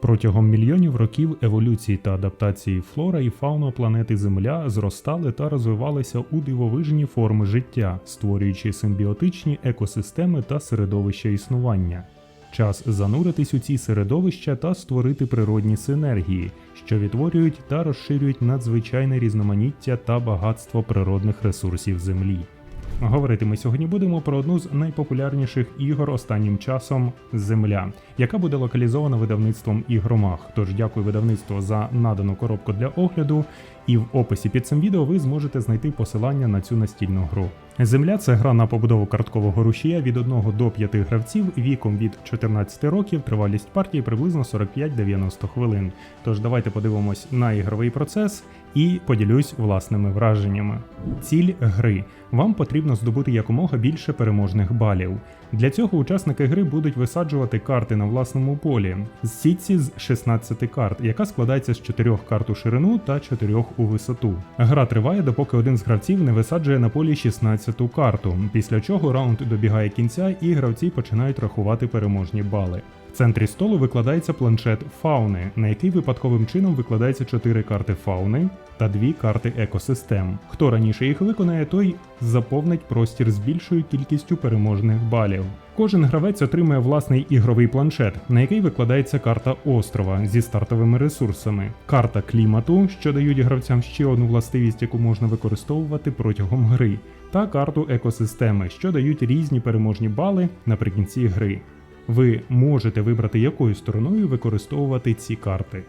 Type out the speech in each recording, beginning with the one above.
Протягом мільйонів років еволюції та адаптації флора і фауна планети Земля зростали та розвивалися у дивовижні форми життя, створюючи симбіотичні екосистеми та середовища існування. Час зануритись у ці середовища та створити природні синергії, що відтворюють та розширюють надзвичайне різноманіття та багатство природних ресурсів Землі. Говорити ми сьогодні будемо про одну з найпопулярніших ігор останнім часом Земля, яка буде локалізована видавництвом ігромах. Тож дякую видавництву за надану коробку для огляду, і в описі під цим відео ви зможете знайти посилання на цю настільну гру. Земля це гра на побудову карткового рушія від 1 до 5 гравців віком від 14 років, тривалість партії приблизно 45-90 хвилин. Тож давайте подивимось на ігровий процес і поділюсь власними враженнями. Ціль гри. Вам потрібно здобути якомога більше переможних балів. Для цього учасники гри будуть висаджувати карти на власному полі з сітці з 16 карт, яка складається з 4 карт у ширину та 4 у висоту. Гра триває, допоки один з гравців не висаджує на полі 16-ту карту, після чого раунд добігає кінця і гравці починають рахувати переможні бали. В центрі столу викладається планшет фауни, на який випадковим чином викладається 4 карти фауни та 2 карти екосистем. Хто раніше їх виконає, той заповнить простір з більшою кількістю переможних балів. Кожен гравець отримує власний ігровий планшет, на який викладається карта острова зі стартовими ресурсами, карта клімату, що дають гравцям ще одну властивість, яку можна використовувати протягом гри, та карту екосистеми, що дають різні переможні бали наприкінці гри. Ви можете вибрати якою стороною використовувати ці карти.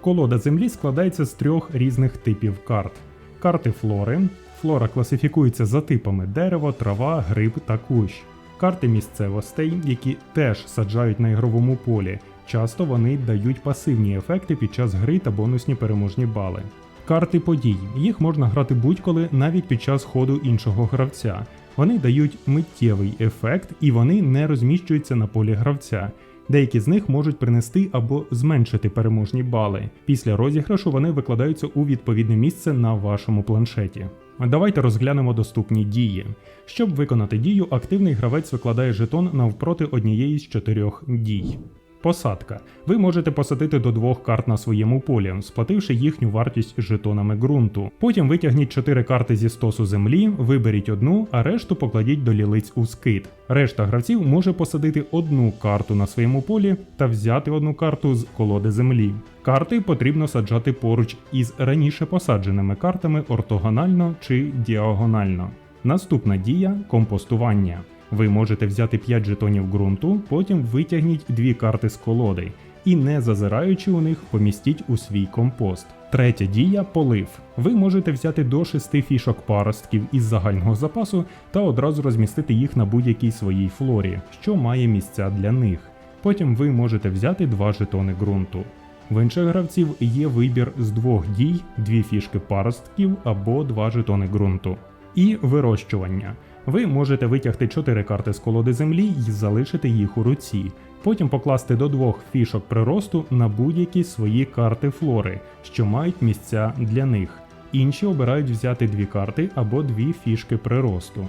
Колода землі складається з трьох різних типів карт: карти флори. Флора класифікується за типами дерево, трава, гриб та кущ. Карти місцевостей, які теж саджають на ігровому полі. Часто вони дають пасивні ефекти під час гри та бонусні переможні бали. Карти подій. Їх можна грати будь-коли, навіть під час ходу іншого гравця. Вони дають миттєвий ефект і вони не розміщуються на полі гравця. Деякі з них можуть принести або зменшити переможні бали. Після розіграшу вони викладаються у відповідне місце на вашому планшеті. Давайте розглянемо доступні дії. Щоб виконати дію, активний гравець викладає жетон навпроти однієї з чотирьох дій. Посадка. Ви можете посадити до двох карт на своєму полі, сплативши їхню вартість жетонами ґрунту. Потім витягніть 4 карти зі стосу землі, виберіть одну, а решту покладіть до лілиць у скит. Решта гравців може посадити одну карту на своєму полі та взяти одну карту з колоди землі. Карти потрібно саджати поруч із раніше посадженими картами ортогонально чи діагонально. Наступна дія компостування. Ви можете взяти 5 жетонів ґрунту, потім витягніть дві карти з колоди і, не зазираючи у них, помістіть у свій компост. Третя дія полив. Ви можете взяти до 6 фішок паростків із загального запасу та одразу розмістити їх на будь-якій своїй флорі, що має місця для них. Потім ви можете взяти 2 жетони ґрунту. В інших гравців є вибір з двох дій, дві фішки паростків або два жетони ґрунту. І вирощування. Ви можете витягти 4 карти з колоди землі і залишити їх у руці, потім покласти до двох фішок приросту на будь-які свої карти флори, що мають місця для них. Інші обирають взяти дві карти або дві фішки приросту.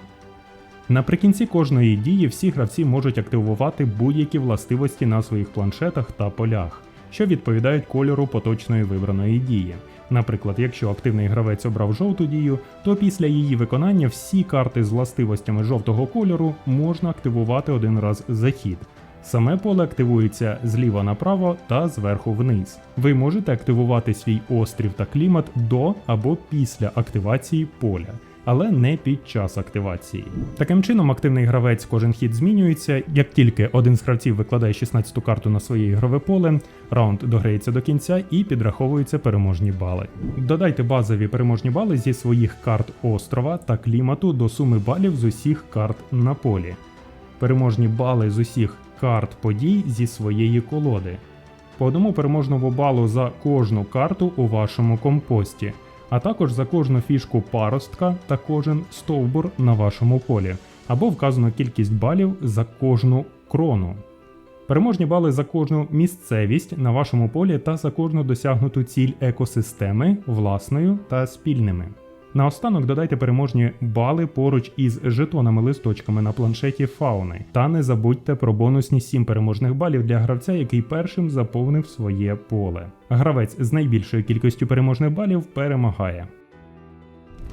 Наприкінці кожної дії всі гравці можуть активувати будь-які властивості на своїх планшетах та полях, що відповідають кольору поточної вибраної дії. Наприклад, якщо активний гравець обрав жовту дію, то після її виконання всі карти з властивостями жовтого кольору можна активувати один раз за хід. Саме поле активується зліва направо та зверху вниз. Ви можете активувати свій острів та клімат до або після активації поля але не під час активації. Таким чином, активний гравець кожен хід змінюється. Як тільки один з гравців викладає 16-ту карту на своє ігрове поле, раунд дограється до кінця і підраховуються переможні бали. Додайте базові переможні бали зі своїх карт острова та клімату до суми балів з усіх карт на полі. Переможні бали з усіх карт подій зі своєї колоди. По одному переможному балу за кожну карту у вашому компості а також за кожну фішку паростка та кожен стовбур на вашому полі, або вказану кількість балів за кожну крону. Переможні бали за кожну місцевість на вашому полі та за кожну досягнуту ціль екосистеми власною та спільними. Наостанок додайте переможні бали поруч із жетонами листочками на планшеті фауни. Та не забудьте про бонусні 7 переможних балів для гравця, який першим заповнив своє поле. Гравець з найбільшою кількістю переможних балів перемагає.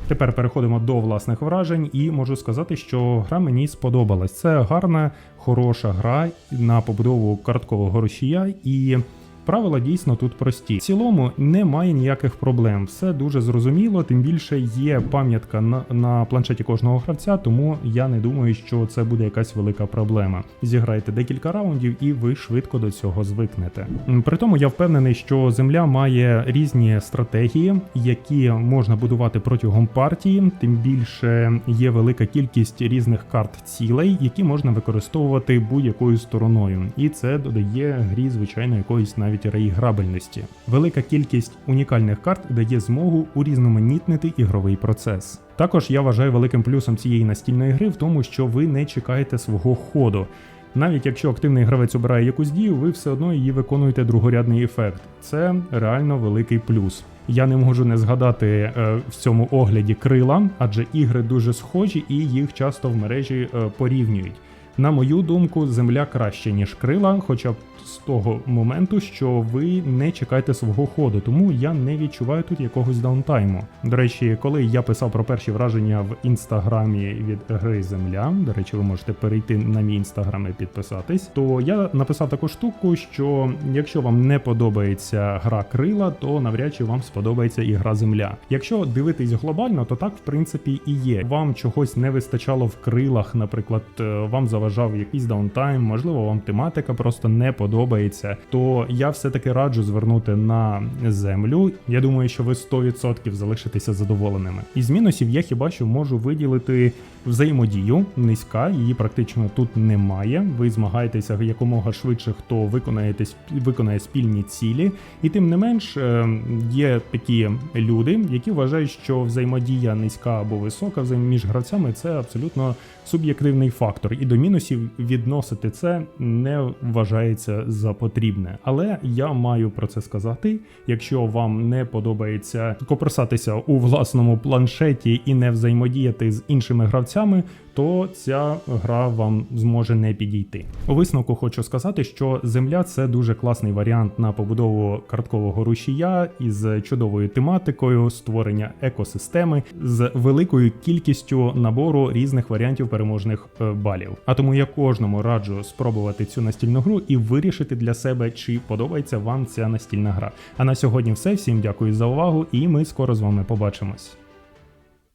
Тепер переходимо до власних вражень, і можу сказати, що гра мені сподобалась. Це гарна, хороша гра на побудову карткового рушія, і правила дійсно тут прості. В цілому немає ніяких проблем, все дуже зрозуміло. Тим більше є пам'ятка на, на планшеті кожного гравця, тому я не думаю, що це буде якась велика проблема. Зіграйте декілька раундів, і ви швидко до цього звикнете. При тому я впевнений, що земля має різні стратегії, які можна будувати протягом партії. Тим більше є велика кількість різних карт цілей, які можна використовувати будь-якою стороною, і це додає грі, звичайно, якоїсь навіть реіграбельності. Велика кількість унікальних карт дає змогу урізноманітнити ігровий процес. Також я вважаю великим плюсом цієї настільної гри в тому, що ви не чекаєте свого ходу. Навіть якщо активний гравець обирає якусь дію, ви все одно її виконуєте другорядний ефект. Це реально великий плюс. Я не можу не згадати е, в цьому огляді крила, адже ігри дуже схожі і їх часто в мережі е, порівнюють. На мою думку, земля краще, ніж крила, хоча б з того моменту, що ви не чекаєте свого ходу, тому я не відчуваю тут якогось даунтайму. До речі, коли я писав про перші враження в інстаграмі від гри Земля, до речі, ви можете перейти на мій інстаграм і підписатись, то я написав таку штуку, що якщо вам не подобається гра крила, то навряд чи вам сподобається і гра Земля. Якщо дивитись глобально, то так в принципі і є. Вам чогось не вистачало в крилах, наприклад, е, вам заважав якийсь даунтайм, можливо, вам тематика просто не подобається, то я все-таки раджу звернути на землю. Я думаю, що ви 100% залишитеся задоволеними. Із мінусів я хіба що можу виділити взаємодію низька, її практично тут немає. Ви змагаєтеся якомога швидше, хто виконаєте сп- виконає спільні цілі, і тим не менш е, є такі люди, які вважають, що взаємодія низька або висока між гравцями це абсолютно суб'єктивний фактор, і до мінусів відносити це не вважається за потрібне. Але я маю про це сказати. Якщо вам не подобається копросатися у власному планшеті і не взаємодіяти з іншими гравцями, то ця гра вам зможе не підійти. У висновку хочу сказати, що земля це дуже класний варіант на побудову карткового рушія із чудовою тематикою, створення екосистеми з великою кількістю набору різних варіантів переможних е, балів. А тому я кожному раджу спробувати цю настільну гру і вирішити для себе, чи подобається вам ця настільна гра. А на сьогодні все. Всім дякую за увагу, і ми скоро з вами побачимось.